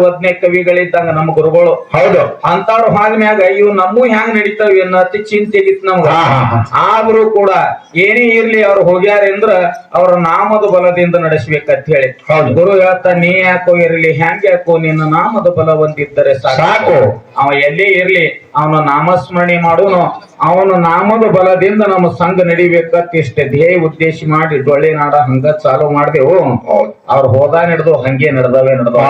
ಅರವತ್ತನೇ ಕವಿಗಳಿದ್ದಂಗ ನಮ್ಮ ಗುರುಗಳು ಹೌದು ಅಂತವ್ರ ಹಾದ್ಮ್ಯಾಗ ಇವು ನಮ್ಮೂ ಹ್ಯಾಂಗ್ ನಡೀತಾವ ಅನ್ನತಿ ಚಿಂತೆಗಿತ್ ನಮ್ಗ. ಆದ್ರೂ ಕೂಡ ಏನೇ ಇರ್ಲಿ ಅವ್ರು ಹೋಗ್ಯಾರ ಅಂದ್ರ ಅವ್ರ ನಾಮದ ಬಲದಿಂದ ನಡೆಸ್ಬೇಕಂತ ಹೇಳಿ ಹೌದು. ಗುರು ಹೇಳ್ತಾ ನೀ ಯಾಕೋ ಇರ್ಲಿ ಹ್ಯಾಂಗ್ ಯಾಕೋ ನಿನ್ನ ನಾಮದ ಬಲ ಒಂದಿದ್ದರೆ ಸಾಕು. ಅವ ಎಲ್ಲೇ ಇರ್ಲಿ ಅವನ ನಾಮಸ್ಮರಣೆ ಮಾಡುನು ಅವನ ನಾಮದ ಬಲದಿಂದ ನಮ್ಮ ಸಂಘ ನಡಿಬೇಕಂತ ಇಷ್ಟ ಧ್ಯೇಯ ಉದ್ದೇಶ ಮಾಡಿ ಡೊಳ್ಳಿ ನಾಡ ಹಂಗ ಚಾಲು ಮಾಡ್ದೆವು ಅವ್ರ ಹೋದ ನಡೆದು ಹಂಗೆ ನಡೆದವೇ ನಡೆದವ.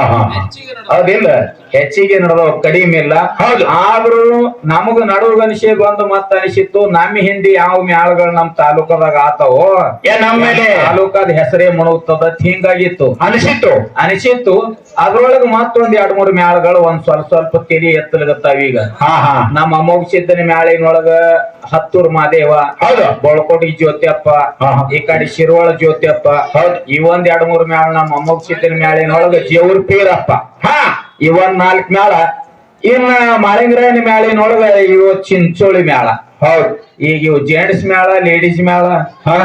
ಅದಿಲ್ಲ ಹೆಚ್ಚಿಗೆ ನಡೆದವ. ಕಡಿಮೆ ಇಲ್ಲ. ಹೌದು. ಆದ್ರೂ ನಮಗ ನಡುವ ಅನಿಸಿ ಬಂದು ಮತ್ತ ಅನಿಸಿತ್ತು ನಮ್ಮ ಹಿಂದಿ ಯಾವ ಮ್ಯಾಳಗಳು ನಮ್ ತಾಲೂಕದಾಗ ಆತವೋ? ಏ ನಮ್ಮ ಮೇಲೆ ತಾಲೂಕದ ಹೆಸರೇ ಮುಳುಗ್ತದ ಹಿಂಗಾಗಿತ್ತು. ಅನಿಸಿತ್ತು. ಅನಿಸಿತ್ತು. ಅದ್ರೊಳಗ ಮತ್ತೊಂದ್ ಎರಡ್ ಮೂರ್ ಮ್ಯಾಳಗಳು ಒಂದ್ ಸ್ವಲ್ಪ ಸ್ವಲ್ಪ ತೆಲಿ ಎತ್ತಲಗತ್ತಾವ ಈಗ. ಹಾ ಹಾ. ನಮ್ಮ ಅಮೋಘ ಸಿದ್ದನ ಮ್ಯಾಳಿನೊಳಗ ಹತ್ತೂರ್ ಮಾದೇವ ಹೌದು. ಬೊಳಕೋಟಿ ಜ್ಯೋತಿಯಪ್ಪ. ಈ ಕಡೆ ಶಿರೋಳ ಜ್ಯೋತಿಯಪ್ಪ ಹೌದು. ಇವೊಂದ್ ಎರಡ್ ಮೂರ್ ಮ್ಯಾಳ ನಮ್ಮ ಅಮೋಘ ಸಿದ್ದನ ಮ್ಯಾಳಿನೊಳಗ ಜೇವ್ರ ಪೀರಪ್ಪ. ಹಾ. ಇವನ್ ನಾಲ್ಕ್ ಮ್ಯಾಳ. ಇನ್ನ ಮಾಳಿಂಗರಾಯನ ಮ್ಯಾಳಿನೊಳಗ ಇವ ಚಿಂಚೋಳಿ ಮ್ಯಾಳ. ಹೌದು. ಈಗ ಇವ್ ಜೆಂಟ್ಸ್ ಮ್ಯಾಳ ಲೇಡೀಸ್ ಮ್ಯಾಳ. ಹಾ.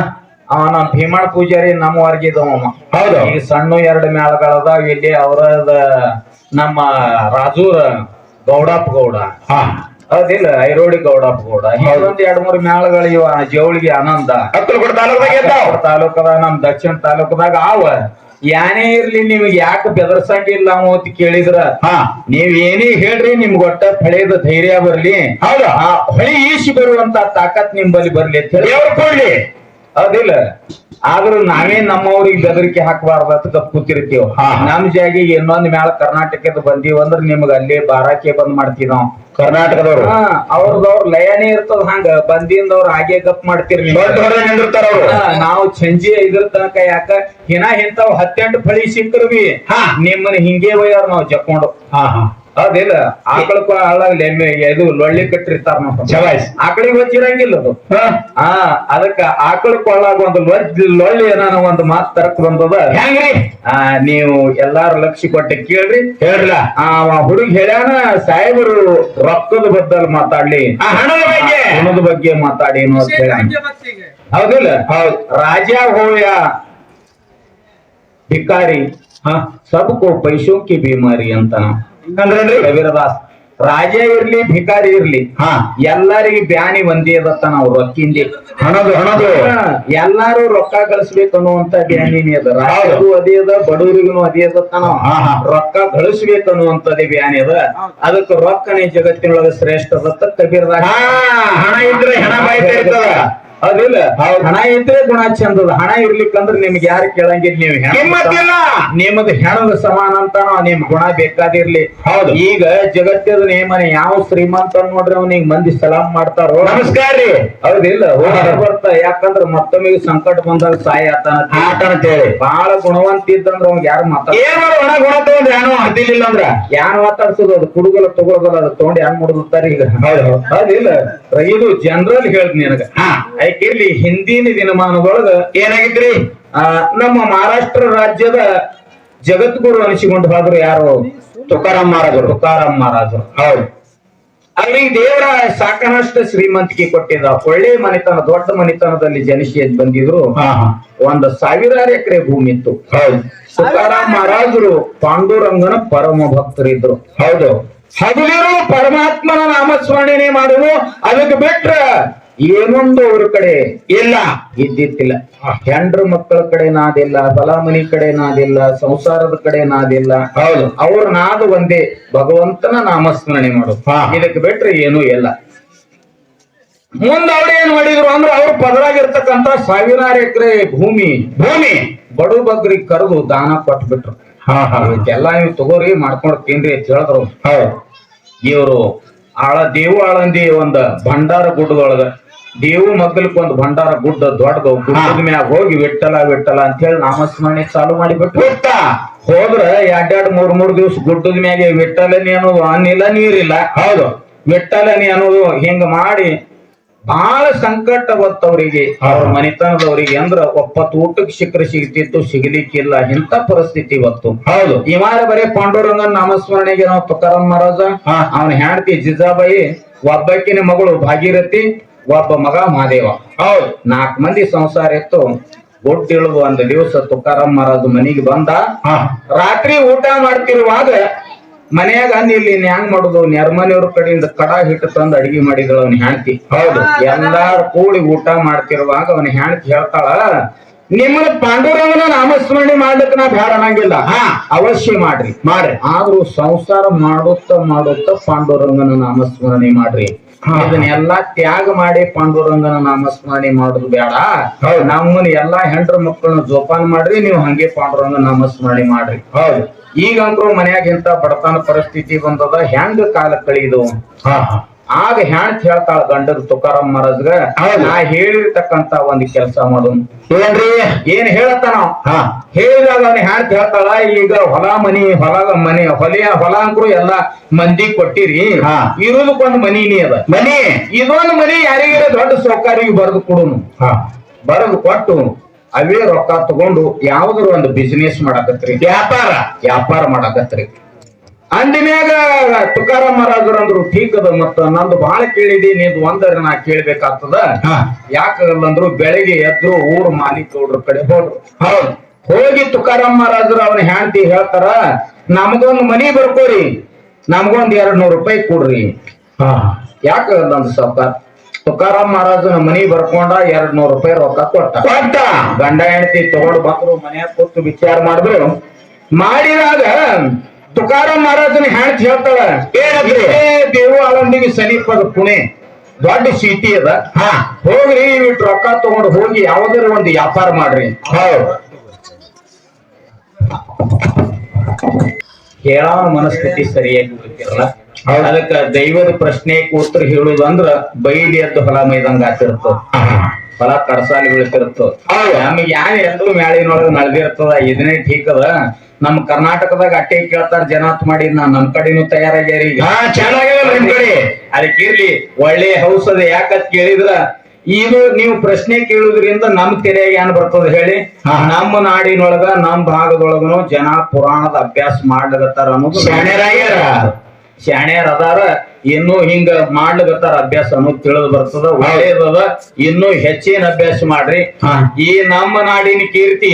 ಅವನ ಭೀಮಾಳ್ ಪೂಜಾರಿ ನಮ್ಮ ವರ್ಗಿದವ ಹೌದು. ಈಗ ಸಣ್ಣ ಎರಡು ಮೇಳಗಳದ ಇಲ್ಲಿ ಅವರದ ನಮ್ಮ ರಾಜೂರ ಗೌಡಪ್ಪ ಗೌಡ. ಅದಿಲ್ಲ ಹೌದಿಲ್ಲ ಐರೋಡಿ ಗೌಡಪ್ಪ ಗೌಡ. ಇನ್ನೊಂದ್ ಎರಡ್ ಮೂರು ಮೇಳಗಳು ಇವ ಜವಳಿಗೆ ಆನಂದ. ತಾಲೂಕದ ನಮ್ ದಕ್ಷಿಣ ತಾಲೂಕದಾಗ ಆವ. ಯಾನೇ ಇರ್ಲಿ ನಿಮ್ಗೆ ಯಾಕೆ ಬೆದರ್ಸಂಗಿಲ್ಲ ಅವ ಅಂತ ಕೇಳಿದ್ರ. ಹಾ. ನೀವ್ ಏನೇ ಹೇಳ್ರಿ ನಿಮ್ಗೆ ಒಟ್ಟ ಹೊಳೆದ ಧೈರ್ಯ ಬರ್ಲಿ. ಹೊಳಿ ಈಸಿ ಬರುವಂತ ತಾಕತ್ ನಿಂಬಲ್ಲಿ ಬರ್ಲಿ ಅಂತ ಹೇಳಿ. ಕೊಡ್ಲಿ. ಹೌದಿಲ್ಲ. ಆದ್ರೂ ನಾವೇ ನಮ್ಮವ್ರಿಗೆ ಬೆದರಿಕೆ ಹಾಕಬಾರ್ದು ಅಂತ ಕೂತಿರ್ತೀವಿ. ಹಾ, ಹಾ. ನಮ್ ಜಾಗಿ ಇನ್ನೊಂದ್ ಮ್ಯಾಲ ಕರ್ನಾಟಕದ ಬಂದೀವಿ ಅಂದ್ರ ನಿಮ್ಗ ಅಲ್ಲಿ ಬಾರಾಕೆ ಬಂದ್ ಮಾಡ್ತೀವಿ ನಾವು. ಕರ್ನಾಟಕದವ್ರು? ಹಾ ಅವ್ರದವ್ರ ಲಯನೇ ಇರ್ತದ ಹಂಗ. ಬಂದಿಂದವ್ರ ಹಾಗೆ ಗಪ್ ಮಾಡ್ತೀರಿ ನೀವು ಸಂಜೆ ಇದ್ರ ತನಕ ಯಾಕ? ಹಿನ ಇಂತಾವ್ ಹತ್ತೆಂಟು ಫಳಿ ಸಿಕ್ಕರು ಬಿ ಹಾ. ನಿಮ್ಮನ್ನ ಹಿಂಗೆ ಒಯ್ಯಾರ ನಾವು ಜಕ್ಕೊಂಡು ಹಾ ಹಾ. ಹೌದಿಲ್ಲ? ಆಕಳಕ್ಕ ಹಾಳಾಗ್ಲಿ ಎಮ್ಮೆ ಇದು ಲೊಳ್ಳಿ ಕಟ್ಟಿರ್ತಾರ ನಾವು ಶಬಾಷ್. ಆಕಳಿಗೆ ಹೊಚ್ಚಿರಂಗಿಲ್ಲ ಅದು. ಹಾ. ಅದಕ್ಕ ಆಕಳ ಹಾಳಾಗ ಒಂದು ಲೊಳ್ಳಿ ಲೊಳ್ಳಿ ಏನಾನ ಒಂದು ಮಾತು ತರಕ್ ಬಂದದ. ಹೆಂಗ್ರಿ ಆ ನೀವು ಎಲ್ಲಾರು ಲಕ್ಷ ಕೊಟ್ಟೆ ಕೇಳ್ರಿ. ಹೇಳ್ರಲ್ಲ ಆ ಹುಡುಗ ಹೇಳ್ಯಾನ ಸಾಹೇಬರು ರೊಕ್ಕದ ಬದ್ದಲ್ ಮಾತಾಡ್ಲಿ. ಆ ಹಣದ ಬಗ್ಗೆ. ಹಣದ ಬಗ್ಗೆ ಮಾತಾಡಿ ಅಂತ ಹೇಳಿ ಹೌದಿಲ್ಲ? ಹೌದ್. ರಾಜ ಹೋಯ ಭಿಕಾರಿ. ಹಾ. ಸಬ್ಕೋ ಪೈಸೋ ಕಿ ಬಿಮಾರಿ ಅಂತ. ಅಂದ್ರನ್ರಿ ಕಬೀರದಾಸ್ ರಾಜೇ ಇರ್ಲಿ ಭಿಕಾರಿ ಇರ್ಲಿ ಹಾ. ಎಲ್ಲರಿಗೂ ಬ್ಯಾನಿ ಒಂದೇ ಅದತ್ತ ನಾವು ರೊಕ್ಕಿಂದಿ ಹಣದು ಹಣದು. ಎಲ್ಲಾರು ರೊಕ್ಕ ಗಳಿಸ್ಬೇಕು ಅನ್ನುವಂತ ಬ್ಯಾನಿನೇ ಅದ. ರಾಜು ಅದೇ ಅದ ಬಡವರಿಗೂ ಅದೇ ಅದತ್ತ ನಾವು ಹಾ, ಹಾ. ರೊಕ್ಕ ಗಳಿಸ್ಬೇಕು ಅನ್ನುವಂತದೇ ಬ್ಯಾನಿ ಅದ. ಅದಕ್ಕೆ ರೊಕ್ಕನೇ ಜಗತ್ತಿನೊಳಗ ಶ್ರೇಷ್ಠ ಅದತ್ತ ಕಬೀರದಾಸ. ಹಾ ಹಣ ಇದ್ರೆ ಹಣ ಬಾಯ್ತಾ ಇರ್ತದ. ಹೌದಿಲ್ಲ ಹಣ ಇದ್ರೆ ಗುಣ ಚಂದದ ಹಣ ಇರ್ಲಿಕ್ಕಂದ್ರ ನಿಮ್ಗೆ ಯಾರು ಕೇಳಂಗಿಲ್ಲ. ನೀವು ನಿಮ್ಮದು ಹೆಣದ ಸಮಾನ ಅಂತ ನಿಮ್ ಗುಣ ಬೇಕಾದಿರ್ಲಿ. ಹೌದು. ಈಗ ಜಗತ್ತದ ನೇಮನೆ ಯಾವ ಶ್ರೀಮಂತ ನೋಡ್ರಿ ಅವನಿಗೆ ಮಂದಿ ಸಲಾಮ್ ಮಾಡ್ತಾರೋ. ನಮಸ್ಕಾರ ರೀ. ಹೌದಿಲ್ಲ ಬರ್ತಾ ಯಾಕಂದ್ರೆ ಮತ್ತೊಮ್ಮೆ ಸಂಕಟ ಬಂದಾಗ ಆಟ ಅಂತೇಳಿ ಬಹಳ ಗುಣವಂತ ಇದ್ದಂದ್ರ ಅವ್ನಿಗೆ ಯಾರು ಮಾತಾಡ ಗುಣ ತಗೊಂಡ್ರೆ ಏನೋ ಹತ್ತಿಲಿಲ್ಲ ಅಂದ್ರ? ಯಾನ್ ಮಾತಾಡ್ಸೋದು? ಅದು ಕುಡುಗಲ ತಗೊಳೋದಲ್ಲ ಅದು ತಗೊಂಡ್ ಯಾನ್ ಮುಡಿದುತ್ತಾರೆ ಈಗ. ಹೌದು. ಹೌದಿಲ್ಲ ಇದು ಜನರಲ್ ಹೇಳ್ದ್ ನಿನಗ. ಯಾಕಿರ್ಲಿ ಹಿಂದಿನ ದಿನಮಾನದೊಳಗ ಏನಾಗಿದ್ರಿ? ಆ, ನಮ್ಮ ಮಹಾರಾಷ್ಟ್ರ ರಾಜ್ಯದ ಜಗದ್ಗುರು ಅನಿಸಿಕೊಂಡು ಹೋದ್ರು ಯಾರು? ತುಕಾರಾಮ್ ಮಹಾರಾಜರು. ತುಕಾರಾಮ್ ಮಹಾರಾಜರು. ಹೌದು. ಅಲ್ಲಿ ದೇವರ ಸಾಕನಷ್ಟು ಶ್ರೀಮಂತಿಕೆ ಕೊಟ್ಟಿದ್ದ. ಒಳ್ಳೆ ಮನೆತನ ದೊಡ್ಡ ಮನೆತನದಲ್ಲಿ ಜನಿಸಿ ಎದ್ದು ಬಂದಿದ್ರು. ಒಂದು ಸಾವಿರಾರು ಎಕರೆ ಭೂಮಿ ಇತ್ತು. ಹೌದು. ತುಕಾರಾಮ್ ಮಹಾರಾಜರು ಪಾಂಡುರಂಗನ ಪರಮ ಭಕ್ತರಿದ್ರು. ಹೌದು. ಹಗಲಿರು ಪರಮಾತ್ಮನ ನಾಮಸ್ಮರಣೆ ಮಾಡುವ ಅದಕ್ಕೆ ಬಿಟ್ರ ಏನೊಂದು ಅವ್ರ ಕಡೆ ಇಲ್ಲ. ಇದ್ದಿತ್ತಿಲ್ಲ ಹೆಂಡ್ರ ಮಕ್ಕಳ ಕಡೆ ನಾದಿಲ್ಲ ಬಲಾಮನಿ ಕಡೆ ನಾದಿಲ್ಲ ಸಂಸಾರದ ಕಡೆ ನಾದಿಲ್ಲ. ಹೌದು. ಅವ್ರ ನಾದ ಒಂದೇ ಭಗವಂತನ ನಾಮಸ್ಮರಣೆ ಮಾಡು. ಇದಕ್ಕೆ ಬಿಟ್ರೆ ಏನೂ ಇಲ್ಲ. ಮುಂದ ಅವ್ರ ಏನ್ ಮಾಡಿದ್ರು ಅಂದ್ರೆ ಅವ್ರ ಪದರಾಗಿರ್ತಕ್ಕಂತ ಸಾವಿರಾರು ಎಕರೆ ಭೂಮಿ ಭೂಮಿ. ಬಡು ಬಗ್ರಿಗೆ ಕರೆದು ದಾನ ಕೊಟ್ಬಿಟ್ರು. ಎಲ್ಲ ನೀವು ತಗೋರಿ ಮಾಡ್ಕೊಂಡ್ ತಿನ್ರಿ ಅಂತ ಹೇಳಿದ್ರು. ಇವರು ಆಳ ದೇವು ಆಳಂದಿ ಒಂದ ಭಂಡಾರ ಗುಡ್ಡದೊಳಗ ದೇವು ಮಗ್ಗಲಕ್ಕೆ ಒಂದು ಭಂಡಾರ ಗುಡ್ಡ ದೊಡ್ಡದು ಗುಡ್ಡದ ಮ್ಯಾಗ ಹೋಗಿ ವಿಠಲ ವಿಠಲ ಅಂತ ಹೇಳಿ ನಾಮಸ್ಮರಣೆ ಚಾಲು ಮಾಡಿಬಿಟ್ಟು ಹೋದ್ರ ಎರಡೆರಡ್ ಮೂರ್ ಮೂರ್ ದಿವ್ಸ ಗುಡ್ಡದ ಮ್ಯಾಗೆ ವಿಠಲನಿ ಅನ್ನೋದು ಅನ್ನಿಲ್ಲ ನೀರಿಲ್ಲ. ಹೌದು. ವಿಠಲನಿ ಅನ್ನೋದು ಹಿಂಗ ಮಾಡಿ ಬಹಳ ಸಂಕಟ ಬತ್ತವ್ರಿಗೆ ಅವ್ರ ಮನೆತನದವರಿಗೆ ಅಂದ್ರ ಒಪ್ಪತ್ತು ಊಟಕ್ಕೆ ಶಿಖರ ಸಿಗ್ತಿತ್ತು ಸಿಗಲಿಕ್ಕಿಲ್ಲ. ಇಂತ ಪರಿಸ್ಥಿತಿ ಇವತ್ತು. ಹೌದು. ಇವಾರ ಬರೀ ಪಾಂಡುರಂಗ ನಾಮಸ್ಮರಣೆಗೆ ನಾವು ತುಕಾರಾಮ್ ಮಹಾರಾಜ. ಅವನ ಹೆಂಡತಿ ಜಿಜಾಬಾಯಿ ಒಬ್ಬಕ್ಕಿನ ಮಗಳು ಭಾಗೀರಥಿ ಒಬ್ಬ ಮಗ ಮಹಾದೇವ. ಹೌದು. ನಾಲ್ಕು ಮಂದಿ ಸಂಸಾರ ಇತ್ತು. ಗುಡ್ ಒಂದು ದಿವಸ ತುಕಾರಾಮ್ ಮಹಾರಾಜ್ ಮನೆಗೆ ಬಂದ. ರಾತ್ರಿ ಊಟ ಮಾಡ್ತಿರುವಾಗ ಮನ್ಯಾಗ ಇಲ್ಲಿ ಹ್ಯಾಂಗ್ ಮಾಡುದು? ನೆರ್ಮನೆಯವ್ರ ಕಡೆಯಿಂದ ಕಡ ಹಿಟ್ಟು ತಂದು ಅಡಿಗೆ ಮಾಡಿದಳು ಅವನ ಹೆಂಡತಿ ಹೌದು. ಎಲ್ಲಾರು ಕೂಡಿ ಊಟ ಮಾಡ್ತಿರುವಾಗ ಅವನ ಹೆಂಡತಿ ಹೇಳ್ತಾಳ ನಿಮ್ಮನ್ನ ಪಾಂಡುರಂಗನ ನಾಮಸ್ಮರಣೆ ಮಾಡ್ಲಿಕ್ಕ ನಾ ಬ್ಯಾಡ ಅನ್ನಂಗಿಲ್ಲ. ಹಾ. ಅವಶ್ಯ ಮಾಡ್ರಿ. ಮಾಡ್ರಿ. ಆದ್ರೂ ಸಂಸಾರ ಮಾಡುತ್ತ ಮಾಡುತ್ತ ಪಾಂಡುರಂಗನ ನಾಮಸ್ಮರಣೆ ಮಾಡ್ರಿ. ಇದನ್ನೆಲ್ಲಾ ತ್ಯಾಗ ಮಾಡಿ ಪಾಂಡುರಂಗನ ನಾಮಸ್ಮರಣೆ ಮಾಡುದು ಬೇಡ. ಹೌದು. ನಮ್ಮನ್ನ ಎಲ್ಲಾ ಹೆಂಡ್ರ ಮಕ್ಕಳನ್ನ ಜೋಪಾನ ಮಾಡ್ರಿ ನೀವು ಹಂಗೆ ಪಾಂಡುರಂಗ ನಾಮಸ್ಮರಣೆ ಮಾಡ್ರಿ. ಹೌದು. ಈಗಂತೂ ಮನ್ಯಾಗ ಇಂತ ಬಡತನ ಪರಿಸ್ಥಿತಿ ಬಂದದ ಹೆಂಗ ಕಾಲ ಕಳೆಯುದು? ಆಗ ಹೆಂಡ್ತಿ ಹೇಳ್ತಾಳ ಗಂಡದ ತುಕಾರಾಮ್ ಮಹಾರಾಜ್ಗ. ನಾ ಹೇಳಿರ್ತಕ್ಕಂತ ಒಂದ್ ಕೆಲಸ ಮಾಡು ಏನ್ರಿ? ಏನ್ ಹೇಳತ್ತಾನ ಹಾ. ಹೇಳಿದಾಗ ಅವನ ಹೆಂಡ್ತಿ ಹೇಳ್ತಾಳ ಈಗ ಹೊಲ ಮನಿ ಹೊಲ ಮನಿ ಹೊಲಿಯ ಹೊಲ ಅಂದ್ರು ಎಲ್ಲಾ ಮಂದಿ ಕೊಟ್ಟಿರಿ. ಹಾ. ಇರೋದಕ್ಕೊಂದ್ ಮನಿನೇ ಅದ. ಮನಿ? ಇದೊಂದ್ ಮನಿ ಯಾರಿಗಿರ ದೊಡ್ಡ ಸೌಕರ್ಯ ಬರೆದು ಕೊಡುನು. ಹಾ. ಬರೆದು ಕೊಟ್ಟು ಅವೇ ರೊಕ್ಕ ತಗೊಂಡು ಯಾವ್ದಾರ ಒಂದು ಬಿಸಿನೆಸ್ ಮಾಡಾಕತ್ರಿ. ವ್ಯಾಪಾರ? ವ್ಯಾಪಾರ ಮಾಡಕತ್ರಿ. ಅಂದಿನ್ಯಾಗ ತುಕಾರಾಮ ಮಹಾರಾಜರು ಅಂದ್ರು ಠೀಕ್ ಅದ ಮತ್ತ ನಂದು ಬಹಳ ಕೇಳಿದಿ ನೀದು ಒಂದರ ನಾ ಕೇಳ್ಬೇಕಾಗ್ತದ. ಹಾ. ಯಾಕಂದ್ರು ಬೆಳಿಗ್ಗೆ ಎದ್ರು ಊರ್ ಮಾಲೀಕ ಗೌಡ್ರ ಕಡೆ ಹೋದ್ರು. ಹೌದು. ಹೋಗಿ ತುಕಾರಾಮ ಮಹಾರಾಜರು ಅವ್ನ ಹೆಂಡತಿ ಹೇಳ್ತಾರ ನಮಗೊಂದು ಮನಿ ಬರ್ಕೋರಿ ನಮಗೊಂದ್ ಎರಡ್ ನೂರು ರೂಪಾಯಿ ಕೊಡ್ರಿ. ಹಾ. ಯಾಕ ನಂದು ಸಾವ್ಕಾರ ತುಕಾರಾಮ್ ಮಹಾರಾಜನ ಮನಿ ಬರ್ಕೊಂಡ ಎರಡ್ ನೂರು ರೂಪಾಯಿ ರೊಕ್ಕ ಕೊಟ್ಟ. ಕೊಟ್ಟ. ಗಂಡ ಹೆಂಡತಿ ತಗೊಂಡು ಬಂದ್ರು ಮನ್ಯಾಗ ಕೂತು ವಿಚಾರ ಮಾಡಿದ್ರು. ಮಾಡಿದಾಗ ತುಕಾರಾಮ್ ಮಹಾರಾಜನ ಹೆಂಡತಿ ಹೇಳ್ತಾಳ ದೇವು ಆಳಂದಿಗೆ ಸಮೀಪದ ಪುಣೆ ದೊಡ್ಡ ಸಿಟಿ ಅದ. ಹಾ. ಹೋಗ್ರಿ ಇವಿಟ್ ರೊಕ್ಕ ತಗೊಂಡು ಹೋಗಿ ಯಾವ್ದಾರ ಒಂದು ವ್ಯಾಪಾರ ಮಾಡ್ರಿ ಹೌದು. ಹೇಳೋನ ಮನಸ್ಥಿತಿ ಸರಿಯಾಗಿ ಗೊತ್ತಿರಲ್ಲ. ಅದಕ್ಕ ದೈವದ ಪ್ರಶ್ನೆ ಕೂತ್ರ ಹೇಳುದಂದ್ರ ಬೈಲಿ ಎದ್ದು ಹೊಲ ಮೈದಂಗ ಆತಿರ್ತದ ಹೊಲ ಕಡಸಾಲಿ ಬೀಳ್ತಿರ್ತದ ನಮ್ಗೆ ಯಾರು ಎಲ್ಲರೂ ಮ್ಯಾಳಿನೊಳಗ ನಡೆದಿರ್ತದ ಇದನ್ನೇ ಠೀಕ್ ಅದ ನಮ್ ಕರ್ನಾಟಕದಾಗ ಅಟ್ಟೆ ಕೇಳ್ತಾರ ಜನಾತ್ ಮಾಡಿ ನಾ ನಮ್ ಕಡೆನೂ ತಯಾರಾಗ್ಯಾರಿ ಅದಕ್ಕೆ ಇರ್ಲಿ ಒಳ್ಳೆ ಹೌಸ್ ಅದ ಯಾಕತ್ ಕೇಳಿದ್ರ? ಇದು ನೀವು ಪ್ರಶ್ನೆ ಕೇಳುದ್ರಿಂದ ನಮ್ ತೆರೆಯಾಗಿ ಏನ್ ಬರ್ತದ ಹೇಳಿ. ನಮ್ಮ ನಾಡಿನೊಳಗ ನಮ್ ಭಾಗದೊಳಗನು ಜನ ಪುರಾಣದ ಅಭ್ಯಾಸ ಮಾಡ್ಲಿಕತ್ತಾರ ಅನ್ನೋದು. ಶಾಣ್ಯರ್ ಅದಾರ ಇನ್ನೂ ಹಿಂಗ ಮಾಡ್ಲಗತ್ತಾರ ಅಭ್ಯಾಸ ಅನ್ನೋದು ತಿಳಿದು ಬರ್ತದ ಒಳ್ಳೇದದ ಇನ್ನೂ ಹೆಚ್ಚಿನ ಅಭ್ಯಾಸ ಮಾಡ್ರಿ. ಈ ನಮ್ಮ ನಾಡಿನ ಕೀರ್ತಿ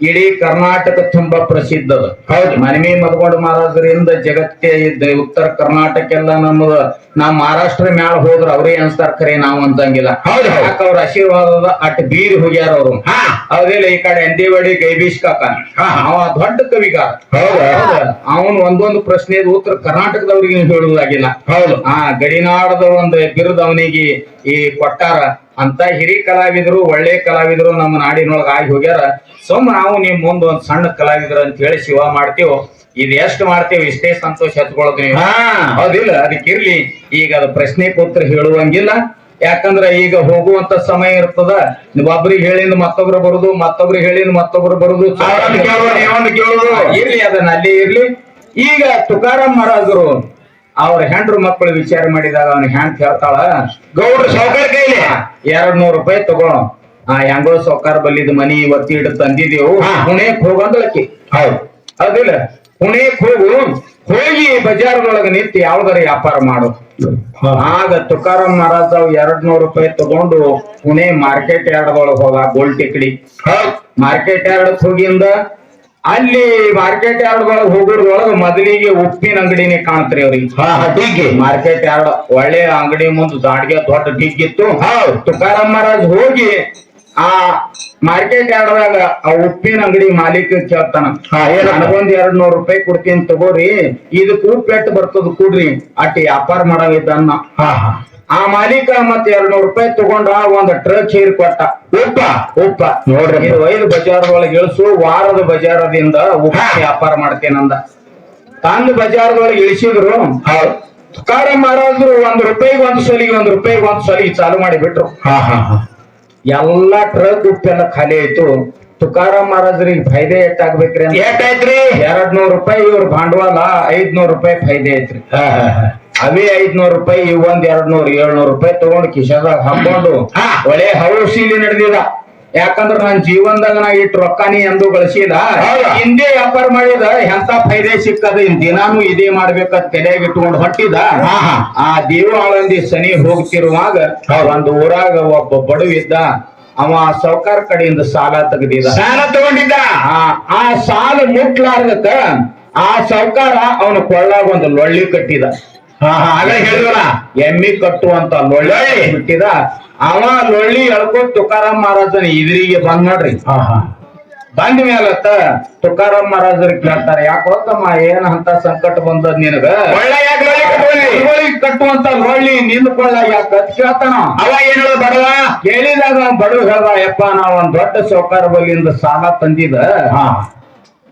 ಇಡೀ ಕರ್ನಾಟಕ ತುಂಬಾ ಪ್ರಸಿದ್ಧ ಅದ ಹೌದು. ಮನವಿ ಮದಗೊಂಡ ಮಹಾರಾಜರಿಂದ ಜಗತ್ತೇ ಇದ್ದ ಉತ್ತರ ಕರ್ನಾಟಕ ಎಲ್ಲ ನಮ್ಮದ ನಾವ್ ಮಹಾರಾಷ್ಟ್ರ ಮ್ಯಾಲ ಹೋದ್ರ ಅವ್ರೇ ಅನ್ಸ್ತಾರ ಖರೆ ನಾವು ಅಂತಂಗಿಲ್ಲ. ಅವ್ರ ಆಶೀರ್ವಾದದ ಅಟ್ ಬೀರ್ ಹೋಗ್ಯಾರ ಅವರು ಹೌದಿಲ್ಲ ಈ ಕಡೆ ಅಂದಿವಾಡಿ ಗೈಬೀಶ್ ಕಾಕ. ಅವ ದೊಡ್ಡ ಕವಿಗಾರ ಹೌದಾ? ಅವನ್ ಒಂದೊಂದು ಪ್ರಶ್ನೆ ಉತ್ತರ ಕರ್ನಾಟಕದವ್ರಿಗೆ ಹೇಳುದಾಗಿಲ್ಲ ಹೌದು ಆ ಗಡಿನಾಡದ ಒಂದು ಬಿರುದು ಅವನಿಗೆ ಈ ಕೊಟ್ಟಾರ ಅಂತ ಹಿರಿ ಕಲಾವಿದರು ಒಳ್ಳೆ ಕಲಾವಿದರು ನಮ್ಮ ನಾಡಿನೊಳಗ ಆಗಿ ಹೋಗ್ಯಾರ. ಸುಮ್ ನಾವು ನಿಮ್ ಮುಂದ್ ಒಂದ್ ಸಣ್ಣ ಕಲಾವಿದರು ಅಂತ ಹೇಳಿ ಶಿವ ಮಾಡ್ತೇವ್ ಇದ್ ಎಷ್ಟ್ ಮಾಡ್ತೀವಿ ಇಷ್ಟೇ ಸಂತೋಷ ಹತ್ಕೊಳ್ಳೋದು ನೀವು. ಹೌದಿಲ್ಲ? ಅದಕ್ಕಿರ್ಲಿ ಈಗ ಅದು ಪ್ರಶ್ನೆ ಉತ್ತರ ಹೇಳುವಂಗಿಲ್ಲ. ಯಾಕಂದ್ರ ಈಗ ಹೋಗುವಂತ ಸಮಯ ಇರ್ತದ. ಒಬ್ರಿಗೆ ಹೇಳಿಂದ ಮತ್ತೊಬ್ರು ಬರುದು ಮತ್ತೊಬ್ರಿಗೆ ಹೇಳಿಂದ ಮತ್ತೊಬ್ರು ಬರುದು. ಇರ್ಲಿ ಅದನ್ನ ಅಲ್ಲಿ ಇರ್ಲಿ. ಈಗ ತುಕಾರಾಮ್ ಮಹಾರಾಜರು ಅವ್ರ ಹೆಂಡ್ರು ಮಕ್ಕಳು ವಿಚಾರ ಮಾಡಿದಾಗ ಅವನ ಹೆಂಡ್ ಹೇಳ್ತಾಳ? ಗೌಡ್ರ ಸಾವುಕಾರ ಕೈಲಿ. ಎರಡ್ ನೂರ್ ರೂಪಾಯಿ ತಗೋ ಆ ಹೆಂಗೋ ಸೌಕರ್ ಬಲ್ಲಿದ ಮನಿ ಒತ್ತಿ ಹಿಡಿದು ತಂದಿದೇವು. ಪುಣೆಕ್ ಹೋಗಂದಳಕಿ ಹೌದು. ಹೌದಿಲ್ಲ ಪುಣೆಕ್ ಹೋಗು. ಹೋಗಿ ಬಜಾರ್ದೊಳಗ ನಿಂತು ಯಾವ್ದಾರ ವ್ಯಾಪಾರ ಮಾಡು. ಆಗ ತುಕಾರಾಮ್ ಮಹಾರಾಜ್ ಅವ್ ಎರಡ್ ನೂರ್ ರೂಪಾಯಿ ತಗೊಂಡು ಪುಣೆ ಮಾರ್ಕೆಟ್ ಯಾರ್ಡ್ದೊಳಗ ಹೋದ ಗೋಲ್ಡ್ ಟಿಕ್ಡಿ. ಮಾರ್ಕೆಟ್ ಯಾರ್ಡ್ ಹೋಗಿಂದ ಅಲ್ಲಿ ಮಾರ್ಕೆಟ್ ಯಾರ್ಡ್ ಒಳಗ್ ಹೋಗೋದ್ರೊಳಗ ಮೊದಲಿಗೆ ಉಪ್ಪಿನ ಅಂಗಡಿನೇ ಕಾಣ್ತ್ರಿ ಅವ್ರಿಗೆ. ಹಾ ಮಾರ್ಕೆಟ್ ಯಾರ್ಡ್ ಒಳ್ಳೆ ಅಂಗಡಿ ಮುಂದೆ ದಾಡ್ಗೆ ದೊಡ್ಡ ಬಿಗ್ಗಿತ್ತು ಹೌದು. ತುಕಾರಾಮ್ ಮಹಾರಾಜ್ ಹೋಗಿ ಆ ಮಾರ್ಕೆಟ್ ಯಾರ್ಡ್ದಾಗ ಆ ಉಪ್ಪಿನ ಅಂಗಡಿ ಮಾಲೀಕ ಕೇಳ್ತಾನ? ನನಗೊಂದ್ ಎರಡ್ ನೂರ್ ರೂಪಾಯಿ ಕೊಡ್ತೀನಿ ತಗೋರಿ. ಇದಕ್ ಉಪ್ಪು ಎಷ್ಟ್ ಬರ್ತದ ಕೊಡ್ರಿ. ಅಟ್ ವ್ಯಾಪಾರ ಹಾ. ಆ ಮಾಲೀಕ ಮತ್ತೆ ಎರಡ್ ನೂರ್ ರೂಪಾಯಿ ತಗೊಂಡ ಒಂದ್ ಟ್ರಕ್ ಹೀರ್ ಕೊಟ್ಟ. ಉಪ್ಪ. ಉಪ್ಪ. ನೋಡ್ರಿ. ಐದು ಬಜಾರ್ದೊಳಗೆ ಇಳಿಸು ವಾರದ ಬಜಾರದಿಂದ ಉಪ್ಪ. ವ್ಯಾಪಾರ ಮಾಡ್ತೇನಂದ ತಂದು ಬಜಾರದೊಳಗೆ ಇಳಿಸಿದ್ರು. ಹೌದು. ತುಕಾರಾಮ್ ಮಹಾರಾಜರು ಒಂದ್ ರೂಪಾಯಿಗೆ ಒಂದ್ ಸಲಿಗೆ ಒಂದ್ ರೂಪಾಯಿಗೆ ಒಂದ್ ಸಲಿಗೆ ಚಾಲು ಮಾಡಿಬಿಟ್ರು. ಹಾ ಹಾ ಹಾ. ಎಲ್ಲಾ ಟ್ರಕ್ ಉಪ್ಪೆಲ್ಲ ಖಾಲಿ ಆಯ್ತು. ತುಕಾರಾಮ್ ಮಹಾರಾಜರಿಗೆ ಫೈದೆ ಎಷ್ಟಾಗ್ಬೇಕ್ರಿ ಎಷ್ಟಾಯ್ತ್ರಿ? ಎರಡ್ ನೂರ್ ರೂಪಾಯಿ ಇವ್ರ ಬಂಡವಾಳ ಐದ್ನೂರ್ ರೂಪಾಯಿ ಫೈದೆ ಐತ್ರಿ. ಹಾ ಹಾ ಹಾ. ಅವೇ ಐದ್ನೂರು ರೂಪಾಯಿ ಒಂದ್ ಎರಡ್ ನೂರ್ ಏಳ್ನೂರ್ ರೂಪಾಯಿ ತಗೊಂಡು ಕಿಶದಾಗ ಹಾಕೊಂಡು. ಒಳ್ಳೆ ಹೌಸಿಲಿ ನಡೆದಿದ. ಯಾಕಂದ್ರ ನನ್ನ ಜೀವನದಾಗ ನಾ ಇಟ್ಟು ರೊಕ್ಕಾನಿ ಎಂದು ಗಳಿಸಿಲ್ಲ ಹೌದಾ? ವ್ಯಾಪಾರ ಮಾಡಿದ ಎಂತ ಫೈದೆ ಸಿಕ್ಕದ ಇನ್ ದಿನಾನು ಇದೇ ಮಾಡ್ಬೇಕಂತ ತಲೆಯಾಗ ಇಟ್ಕೊಂಡು ಹೊಟ್ಟಿದ. ಆ ದೇವಾಳಂದಿ ಸನಿ ಹೋಗ್ತಿರುವಾಗ ಒಂದು ಊರಾಗ ಒಬ್ಬ ಬಡವಿದ್ದ ಅವ ಸೌಕಾರ ಕಡೆಯಿಂದ ಸಾಲ ತೆಗೆದಿದ. ಸಾಲ ತಗೊಂಡಿದ್ದ? ಆ ಆ ಸಾಲ ಮುಟ್ಲಾರ್ದಕ್ಕ ಆ ಸಾವ್ಕಾರ ಅವನ ಕೊಳ್ಳಾಗ ಒಂದು ಲೊಳ್ಳಿ ಕಟ್ಟಿದ. ಎಮ್ಮಿ ಕಟ್ಟುವಂತ ಲೊಳ್ಳಿ. ಬಿಟ್ಟಿದ. ಅವ ಲೊಳ್ಳಿ ಎಳ್ಕೊ ತುಕಾರಾಮ್ ಮಹಾರಾಜನ ಇದ್ರಿಗೆ ಬಂದ್ ನೋಡ್ರಿ. ಹಾ ಹಾ. ಬಂದ ಮೇಲತ್ತ ತುಕಾರಾಮ್ ಮಹಾರಾಜರ್ ಕೇಳ್ತಾರೆ ಯಾಕೋ ತಮ್ಮ ಏನ್ ಅಂತ ಸಂಕಟ ಬಂದದ್ ನಿನಗ? ಕಟ್ಟುವಂತ ಲೊಳ್ಳಿ ನಿಂದ್ಕೊಳ್ಳ ಯಾಕ ಕೇಳ್ತಾನ? ಅವ ಏನ ಬಡವ? ಕೇಳಿದಾಗ ಅವ್ನ್ ಬಡವ ಹೇಳ್ದ ಯಪ್ಪ ನಾವ್ ಒಂದ್ ದೊಡ್ಡ ಸೌಕಾರ ಬಲ್ಲಿಂದ ಸಾಲ ತಂದಿದ. ಹಾ.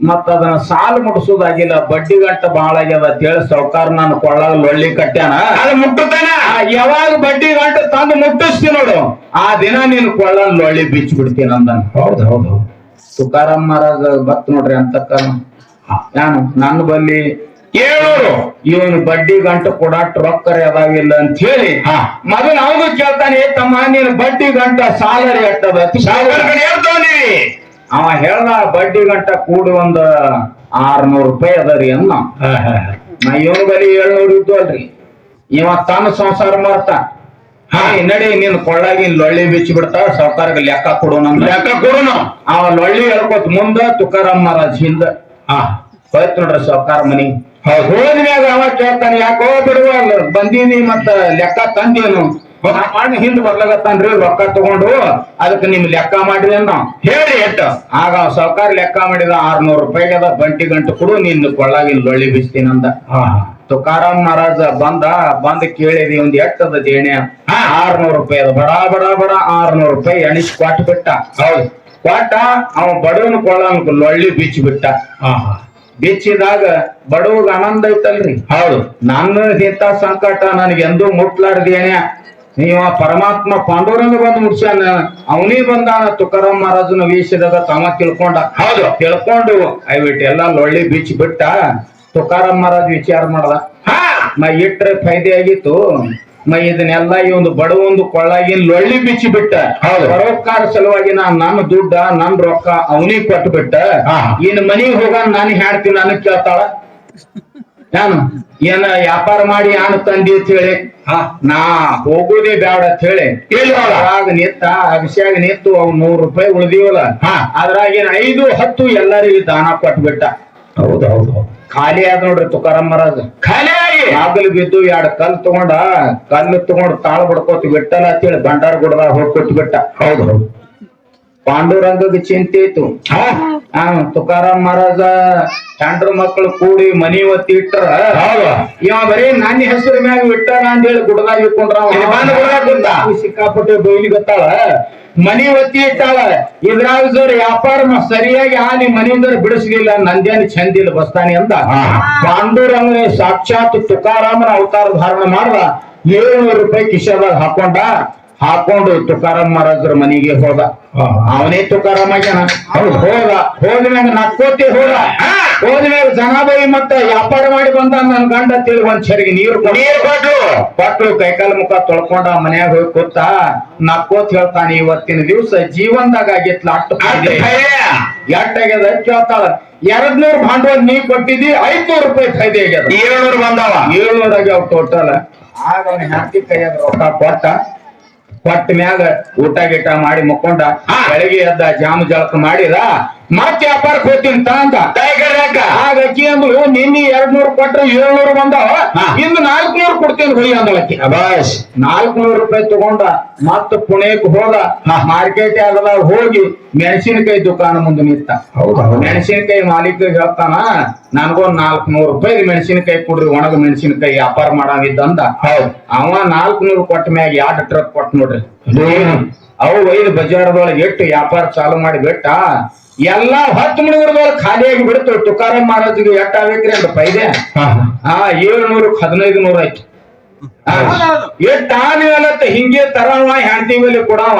ಮತ್ತ ಅದನ್ನ ಸಾಲ ಮುಟ್ಸೋದಾಗಿಲ್ಲ ಬಡ್ಡಿ ಗಂಟ ಬಹಳ ಆಗ್ಯದ ಅಂತೇಳಿ ಸರ್ಕಾರ ನಾನು ಕೊಳ್ಳಾಗ ಲೊಳ್ಳಿ ಕಟ್ಟ್ಯಾನ. ಅದು ಮುಟ್ಟುತ್ತಾನ? ಯಾವಾಗ ಬಡ್ಡಿ ಗಂಟ ತಂದು ಮುಟ್ಟಿಸ್ತೀನಿ ನೋಡು. ಆ ದಿನ ನೀನು ಕೊಳ್ಳ ಲೊಳ್ಳಿ ಬಿಚ್ಚಿ ಬಿಡ್ತೀನಿ ಅಂದನ್. ಹೌದು ಹೌದು ತುಕಾರಾಮ್ ಮಹಾರಾಜ ಬತ್ ನೋಡ್ರಿ ಅಂತಕ್ಕ ನಾನು ನನ್ನ ಬಲ್ಲಿ ಕೇಳೋರು ಇವನು ಬಡ್ಡಿ ಗಂಟ ಕೊಡಾಟ್ ರೊಕ್ಕರೆ ಅದಾಗಿಲ್ಲ ಅಂತ ಹೇಳಿ. ಮೊದಲು ಅವನು ಕೇಳ್ತಾನೆ ತಮ್ಮ ನೀನು ಬಡ್ಡಿ ಗಂಟ ಸಾಲರಿ ಎಟ್ಟದ ಕಡೆ ಅವ ಹೇಳ್ದ ಬಡ್ಡಿ ಗಂಟ ಕೂಡ ಒಂದ ಆರ್ನೂರ್ ರೂಪಾಯಿ ಅದರಿ ಅನ್ನ. ಇವನು ಬರೀ ನಾ ಇವನ್ ಬಲಿ ಏಳ್ನೂರು ಇದ್ದು ಅಲ್ರಿ ಇವ ತನ್ನ ಸಂಸಾರ ಮಾಡ್ತಾ. ಹಾ. ನಡಿ ನೀನ್ ಕೊಳ್ಳಾಗಿ ಲೊಳ್ಳಿ ಬಿಚ್ಚಿ ಬಿಡ್ತಾ ಸರ್ಕಾರಕ್ಕೆ ಲೆಕ್ಕ ಕೊಡು ನಂದ ಲೆಕ್ಕ ಕೊಡೋಣ. ಅವ ಲೊಳ್ಳಿ ಹೇಳ್ಕೊತ ಮುಂದ ತುಕಾರಾಮ್ ಮಹಾರಾಜ್ ಹಿಂದ. ಹಾ. ಹೋಯ್ತು ನೋಡ್ರಿ ಸರ್ಕಾರ ಮನಿ. ಹೋದ್ಮ್ಯಾಗ ಅವ ಕೇಳ್ತಾನೆ ಯಾಕೋ ಬಿಡುವ ಬಂದೀನಿ ಮತ್ತ ಲೆಕ್ಕ ತಂದೇನು. ಮಾಡಿ ಹಿಂದ್ ಬರ್ಲಾಗತ್ತಾನ್ರಿ ರೊಕ್ಕ ತಗೊಂಡು ಅದಕ್ಕೆ ನಿಮ್ ಲೆಕ್ಕ ಮಾಡಿದೆ ನಾವು ಹೇಳಿ ಎಟ್ಟ? ಆಗ ಸರ್ಕಾರ ಲೆಕ್ಕ ಮಾಡಿದ ಆರ್ನೂರು ರೂಪಾಯಿಗೆ ಅದ ಬಂಟಿ ಗಂಟು ಕೊಡು ನಿನ್ನ ಕೊಳ್ಳಾಗಿ ಲೊಳ್ಳಿ ಬಿಸ್ತೀನಿ ಅಂದ ಹಾ ಹಾ. ತುಕಾರಾಮ್ ಮಹಾರಾಜ ಬಂದ ಬಂದ ಕೇಳಿದಿ ಒಂದ್ ಎಟ್ಟದ ದೇಣೆ. ಆರ್ನೂರು ರೂಪಾಯಿ ಅದ ಬಡ ಬಡ ಬಡ ಆರ್ನೂರು ರೂಪಾಯಿ ಎಣಿಸಿ ಕೊಟ್ಟು ಬಿಟ್ಟ. ಹೌದು. ಕೊಟ್ಟ ಅವ ಬಡವನ ಕೊಳ್ಳ ಲೊಳ್ಳಿ ಬಿಚ್ಚಿ ಬಿಟ್ಟ. ಬಿಚ್ಚಿದಾಗ ಬಡವಗ ಆನಂದ ಐತಲ್ರಿ? ಹೌದು. ನನ್ನ ಹಿತ ಸಂಕಟ ನನಗೆ ಎಂದೂ ಮುಟ್ಲಾರ್ದೇನೆ ನೀವ ಪರಮಾತ್ಮ ಪಾಂಡುರಂಗ ಬಂದು ಮುಟ್ಸ್ಯಾನ ಅವನೇ ಬಂದಾನ ತುಕಾರಾಮ್ ಮಹಾರಾಜನ ವೇಷದಾಗ ತಮ್ಮ ತಿಳ್ಕೊಂಡ. ಹೌದು. ತಿಳ್ಕೊಂಡು ಐಬಿಟ್ಟು ಎಲ್ಲ ಲೊಳ್ಳಿ ಬಿಚ್ಚಿ ಬಿಟ್ಟ ತುಕಾರಾಮ್ ಮಹಾರಾಜ್ ವಿಚಾರ ಮಾಡ್ದ. ಹಾ. ಮ ಇಟ್ರೆ ಫೈದೆ ಆಗಿತ್ತು. ಮೈ ಇದನ್ನೆಲ್ಲ ಈ ಒಂದು ಬಡವೊಂದು ಕೊಳ್ಳಾಗಿನ ಲೊಳ್ಳಿ ಬಿಚ್ಚಿ ಬಿಟ್ಟ. ಹೌದು. ಪರೋಪಕಾರ ಸಲುವಾಗಿ ನಾ ನನ್ನ ದುಡ್ಡ ನನ್ನ ರೊಕ್ಕ ಅವನಿಗೆ ಕೊಟ್ಟು ಬಿಟ್ಟ. ಹಾ. ಇನ್ ಮನಿಗ್ ಹೋಗ ನಾನು ಹೇಳ್ತೀನಿ ನನಗ್ ಕೇಳ್ತಾಳ. ನಾನು ಏನ ವ್ಯಾಪಾರ ಮಾಡಿ ಯಾನ ತಂದಿ ಅಂತ ಹೇಳಿ? ಹಾ ನಾ ಹೋಗುದೇ ಬ್ಯಾಡ ಅಂತ ಹೇಳಿ. ಆಗ ಅದ್ರಾಗ ನಿತ್ತ ಅಭಿಷೇಕ ನಿತ್ತು ಅವ್ ನೂರ್ ರೂಪಾಯಿ ಉಳಿದೀವಲ್ಲ? ಹಾ. ಅದ್ರಾಗ ಏನ್ ಐದು ಹತ್ತು ಎಲ್ಲರಿಗೂ ದಾನ ಕೊಟ್ಬಿಟ್ಟ. ಹೌದು ಹೌದು ಖಾಲಿ ಆದ ನೋಡ್ರಿ ತುಕಾರಾಮ್ ಮಹಾರಾಜ್ ಖಾಲಿ ಆಗಿ. ನಾಗಲ್ ಬಿದ್ದು ಎರಡ್ ಕಲ್ ತಗೊಂಡ ಕಲ್ಲು ತಗೊಂಡ್ ತಾಳ ಬಡ್ಕೋತ ಬಿಟ್ಟಲ್ಲ ಅಂತೇಳಿ ಬಂಡಾರ ಗುಡ್ದಾಗ ಹೋಗಿ ಕೊಟ್ಟು ಬಿಟ್ಟ ಹೌದು ಹೌದು. ಪಾಂಡುರಂಗಗ ಚಿಂತೆ ಇತ್ತು. ಹಾ? ಆ ತುಕಾರಾಮ್ ಮಹಾರಾಜ ಹೆಂಡ್ರ ಮಕ್ಕಳು ಕೂಡಿ ಮನಿ ಒತ್ತಿ ಇಟ್ಟರ ಇವ ಬರೀ ನನ್ನ ಹೆಸರು ಮ್ಯಾಗ ಬಿಟ್ಟಾರ ಅಂತ ಹೇಳಿ ಗುಡ್ದಾಗ ಇಟ್ಕೊಂಡ್ರ ಸಿಕ್ಕಾಪಟ್ಟೆ ಬೈಲಿ ಗೊತ್ತಾಳ ಮನಿ ಒತ್ತಿ ಇಟ್ಟಾಳ. ಇದ್ರಾಗ ಸರ್ ವ್ಯಾಪಾರ ಸರಿಯಾಗಿ ಸರಿಯಾಗಿ ನಿ ಮನಿಯಿಂದ ಬಿಡಿಸ್ಲಿಲ್ಲ ನಂದೇನು ಚಂದಿಲ್ಲ ಬಸ್ತಾನಿ ಅಂತ ಪಾಂಡುರಂಗ ಪಾಂಡುರಂಗನೇ ಸಾಕ್ಷಾತ್ ತುಕಾರಾಮನ ಅವತಾರ ಧಾರಣ ಮಾಡ್ರ ಏಳ್ನೂರು ರೂಪಾಯಿ ಕಿಶದಾಗ ಹಾಕೊಂಡ. ಹಾಕೊಂಡು ತುಕಾರಾಮ್ ಮಹಾರಾಜರ ಮನೆಗೆ ಹೋದ. ಅವನೇ ತುಕಾರಾಮ್ ಆಗ್ಯಾನ ಅವ್ರು ಹೋದ. ಹೋದ್ಮ್ಯಾಗ ನಕ್ಕೋತಿ ಹೋದ. ಹೋದ್ಮ್ಯಾಗ ಜನಾಬಾಯಿ ಮತ್ತ ವ್ಯಾಪಾರ ಮಾಡಿ ಬಂದ ನನ್ ಗಂಡ ತಿಳಿ ಒಂದ್ ಚರಿಗೆ ನೀರು ಕೊಟ್ಟು ನೀರ್ ಕೊಟ್ಟು ಕೈಕಾಲ ಮುಖ ತೊಳ್ಕೊಂಡ ಮನ್ಯಾಗ ಹೋಗಿ ಕೂತ ನಕ್ಕೋತ್ ಹೇಳ್ತಾನೆ ಇವತ್ತಿನ ದಿವಸ ಜೀವನದಾಗ ಆಗಿತ್ಲ? ಅಟ್ಟು ಎಟ್ಟ ಆಗ್ಯದ ಧೈರ್ಯ. ಎಷ್ಟಾಗ್ಯದ ಕೇಳ್ತಾಳ. ಎರಡ್ ನೂರ್ ಭಾಂಡವಾಳ ನೀ ಕೊಟ್ಟಿದ್ದಿ ಐದ್ನೂರ್ ರೂಪಾಯಿ ಫೈದೆ ಆಗ್ಯದ. ಏಳ್ನೂರು ಬಂದಾವ. ಏಳ್ನೂರ ಆಗ್ಯಾವ ಟೋಟಲ್ ಆಗ ಅವನ ಹ್ಯಾಪಿ ಕೈಯಾಗ ರೊಕ್ಕ ಕೊಟ್ಟ. ಕೊಟ್ಟ ಮ್ಯಾಗ ಊಟ ಗೀಟ ಮಾಡಿ ಮುಕ್ಕೊಂಡ. ಬೆಳಗ್ಗೆ ಎದ್ದ ಜಾಮ್ ಜಳಕ ಮಾಡಿದ ಮತ್ತೆ ವ್ಯಾಪಾರಕ್ಕೆ ಹೋಗ್ತೀನಿ ತಾಂತ ಆಗ ಅಕ್ಕಿ ಅಂದ್ಲು ನಿನ್ನೆ ಎರಡ್ ನೂರು ಕೊಟ್ರೆ ಏಳ್ನೂರು ಬಂದಾವ. ಇನ್ನು ನಾಲ್ಕುನೂರು ಕೊಡ್ತೀನಿ ಹೋಗಿ ಅಂದಳಕ್ಕಿ ಅಬಾಸ್ ನಾಲ್ಕುನೂರು ರೂಪಾಯಿ ತಗೊಂಡ ಮತ್ತ ಪುಣೆಗೆ ಹೋದ. ಮಾರ್ಕೆಟ್ ಆಗದಾಗ ಹೋಗಿ ಮೆಣಸಿನಕಾಯಿ ದುಕಾನ ಮುಂದೆ ನಿಂತ? ಮೆಣಸಿನಕಾಯಿ ಮಾಲೀಕ ಹೇಳ್ತಾನ ನನಗೊಂದ್ ನಾಲ್ಕನೂರು ರೂಪಾಯಿ ಮೆಣಸಿನಕಾಯಿ ಕೊಡ್ರಿ ಒಣಗ ಮೆಣಸಿನಕಾಯಿ ವ್ಯಾಪಾರ ಮಾಡಂಗಿದ್ದಂದ ಹೌದು. ಅವ ನಾಲ್ಕನೂರು ಕೊಟ್ಟ ಮ್ಯಾಗ ಎರಡು ಟ್ರಕ್ ಕೊಟ್ಟ ನೋಡ್ರಿ. ಅವು ಒಯ್ದು ಬಜಾರದೊಳಗೆ ಇಟ್ಟು ವ್ಯಾಪಾರ ಚಾಲು ಮಾಡಿ ಬಿಟ್ಟ ಎಲ್ಲಾ ಹತ್ತು ಮುಳುಗರದೊಳಗೆ ಖಾಲಿಯಾಗಿ ಬಿಡ್ತು. ತುಕಾರಾಮ್ ಮಹಾರಾಜಿಗೆ ಎಟ್ಟ ಆಗ್ಬೇಕ್ರಿ ಅಂತ ಪೈದೆ? ಹಾ ಏಳ್ನೂರು ಏಳ್ನೂರಕ್ಕೆ ಹದಿನೈದು ನೂರ ಆಯ್ತು. ಎಟ್ಟ ಆದ್ಮೇಲತ್ತ ಹಿಂಗೆ ತರವ ಹೆಂಡತಿ ಮೇಲೆ ಕೊಡವ.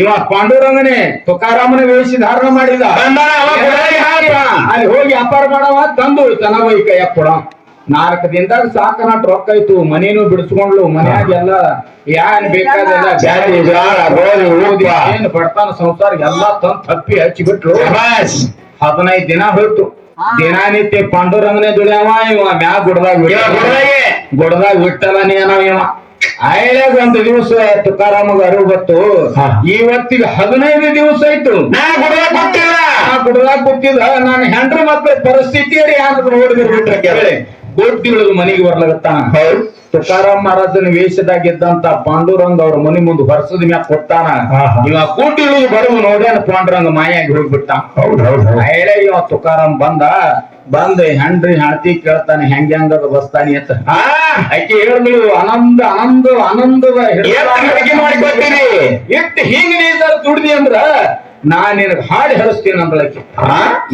ಇವ ಪಾಂಡುರಂಗನೆ ತುಕಾರಾಮನ ವೇಷಿ ಧಾರಣ ಮಾಡಿದ. ಅಲ್ಲಿ ಹೋಗಿ ವ್ಯಾಪಾರ ಮಾಡವ ತಂದು ಚೆನ್ನಾಗಿ ಕೈಯಾಗ ಕೊಡವ. ನಾಲ್ಕು ದಿನದಾಗ ಸಾಕನಾಟ್ ರೊಕ್ಕ ಇತ್ತು ಮನೇನು ಬಿಡಿಸ್ಕೊಂಡ್ಲು ಮನ್ಯಾಗ ಎಲ್ಲ ಯಾನ್ ಬೇಕಾದೆಲ್ಲ ಊದಿ ಏನ್ ಬಡತನ ಸಂಸಾರ ಎಲ್ಲಾ ತಂದ್ ತಪ್ಪಿ ಹಚ್ಚಿಬಿಟ್ರು. ಬಿಟ್ರು ಹದಿನೈದು ದಿನ ಹೋಯ್ತು. ದಿನಾನಿತ್ಯ ಪಾಂಡುರಂಗನೇ ದುಡಿಯವ ಇವ ಮ್ಯಾಗ ಗುಡ್ದಾಗ ಗುಡ್ದಾಗೆ. ಗುಡ್ದಾಗ ಬಿಟ್ಟಲನೇ ಏನೋ ಇವ. ಆಯ್ಲಾಗ ಒಂದು ದಿವಸ ತುಕಾರಾಮಗ ಅರಿವು ಬತ್ತು ಇವತ್ತಿಗ ಹದಿನೈದು ದಿವಸ ಆಯ್ತು. ಗುಡ್ದಾಗ ಗೊತ್ತಿಲ್ಲ ನಾನು ಹೆಂಡ್ರ ಮಕ್ಕಳ ಪರಿಸ್ಥಿತಿ ಅಂತ ನೋಡಿದ್ರು ಬಿಟ್ರೆ ಗೊತ್ತಿಳಿದು ಮನೆಗೆ ಬರ್ಲಾಗತ್ತಾನ ಹೌದು. ತುಕಾರಾಮ್ ಮಹಾರಾಜನ ವೇಷದಾಗಿದ್ದಂತ ಪಾಂಡುರಂಗ ಅವ್ರ ಮನಿ ಮುಂದೆ ವರ್ಷದ ಮ್ಯಾಗ ಕೊಟ್ಟಾನ. ಇವ ಕೂಟಿ ಇಳಿದು ಬರುದು ನೋಡ್ಯಾನ ಪಾಂಡುರಂಗ ಮಾಯಾಗಿ ಹೋಗ್ಬಿಟ್ಟ. ಹೇಳ ಇವ ತುಕಾರಾಮ್ ಬಂದ. ಬಂದ ಹೆಂಡ್ರಿ ಹೆಂಡತಿ ಕೇಳ್ತಾನೆ ಹೆಂಗ ಹೆಂಗದ ಬಸ್ತಾನಿ ಅಂತ. ಹಾ. ಆಕೆ ಹೇಳಿದ್ಳು ಆನಂದ ಆನಂದ ಆನಂದದ ಎಷ್ಟು ಹಿಂಗ ನೀ ದುಡ್ದಿ ಅಂದ್ರ ನಾ ನಿನಗೆ ಹಾಡಿ ಹರಿಸ್ತೀನಿ ಅಂತ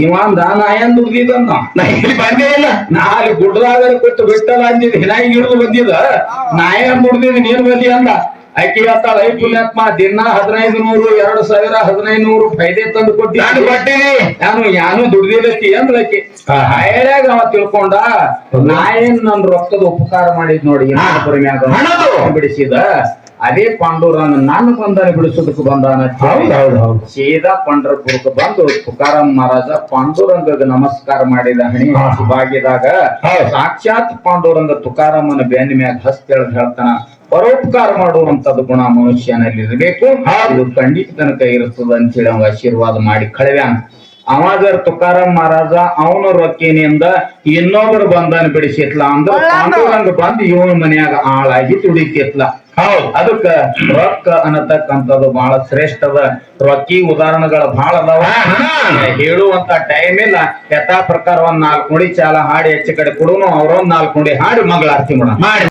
ಇವಂದ ನಾ ಏನ್ ದುಡ್ದಿದ್ದ ನಾ ಇಲ್ಲಿ ಬಂದೇ ಇಲ್ಲ. ನಾ ಅಲ್ಲಿ ಗುಡ್ಡದಾಗ ಕೊಟ್ಟು ಬಿಟ್ಟಲ್ಲ ಅಂದಿದ್ ಹಿನಾಗಿ ಹಿಡಿದು ಬಂದಿದ ನಾ ಏನ್ ದುಡ್ದಿದ್ ನೀನ್ ಬಂದಿ ಅಂದ. ಆಕಿ ಹೇಳ್ತಾಳ ಐ ಪುಣ್ಯಾತ್ಮ ದಿನ ಹದಿನೈದು ನೂರು ಎರಡು ಸಾವಿರ ಹದಿನೈದು ನೂರು ಫೈದೆ ತಂದು ಕೊಟ್ಟಿ ನಾನು ಕೊಟ್ಟಿನಿ. ನಾನು ಯಾನು ದುಡ್ದಿಲ್ಲಕ್ಕಿ ಅಂದ್ಲಕ್ಕಿ ಹಾ. ಹೇಳಾಗ ಅವ ತಿಳ್ಕೊಂಡ ನಾ ಏನ್ ನನ್ ರೊಕ್ಕದ ಉಪಕಾರ ಮಾಡಿದ್ ನೋಡಿ ಬಿಡಿಸಿದ ಅದೇ ಪಾಂಡೂರನ್ನ ನಾನು ಬಂದರೆ ಬಿಡಿಸೋದಕ್ಕೆ ಬಂದಾನ ಸೀದಾ ಪಂಡ್ರಪುರಕ್ಕೆ ಬಂದು ತುಕಾರಾಮ್ ಮಹಾರಾಜ ಪಾಂಡುರಂಗಗೆ ನಮಸ್ಕಾರ ಮಾಡಿದ ಹಣಿ. ಬಾಗಿದಾಗ. ಸಾಕ್ಷಾತ್ ಪಾಂಡುರಂಗ ತುಕಾರಾಮನ ಬೆನ್ನ ಮ್ಯಾಗ ಹಸ್ತೆಳ್ದು ಹೇಳ್ತಾನ ಪರೋಪಕಾರ ಮಾಡುವಂತದ್ದು ಗುಣ ಮನುಷ್ಯನಲ್ಲಿ ಇರಬೇಕು. ಇದು ಖಂಡಿತ ತನಕ ಇರ್ತದ ಅಂತ ಹೇಳಿ ಅವ್ ಆಶೀರ್ವಾದ ಮಾಡಿ ಕಳವ್ಯಾನ ಅವಾಗ ತುಕಾರಾಮ್ ಮಹಾರಾಜ ಅವನ ರೊಕ್ಕಿನಿಂದ ಇನ್ನೊಬ್ರು ಬಂದನ್ ಬಿಡಿಸಿತ್ಲ ಅಂದ್ರ ಪಾಂಡುರಂಗ ಬಂದು ಇವನ ಮನ್ಯಾಗ ಆಳಾಗಿ ದುಡಿತಿತ್ಲ ಹೌದು. ಅದಕ್ಕ ರೊಕ್ಕ ಅನ್ನತಕ್ಕಂಥದ್ದು ಬಹಳ ಶ್ರೇಷ್ಠದ ರೊಕ್ಕಿ ಉದಾಹರಣೆಗಳು ಬಹಳ ಅದಾವ. ಹೇಳುವಂತ ಟೈಮ್ ಇಲ್ಲ. ಯಥಾ ಪ್ರಕಾರ ಒಂದ್ ನಾಲ್ಕು ನುಡಿ ಚಾಲ ಹಾಡಿ ಹೆಚ್ಚು ಕಡೆ ಕೊಡುನು ಅವ್ರೊಂದ್ ನಾಲ್ಕು ನುಡಿ ಹಾಡಿ ಮಂಗಳಾರತಿ ಮಾಡಿ.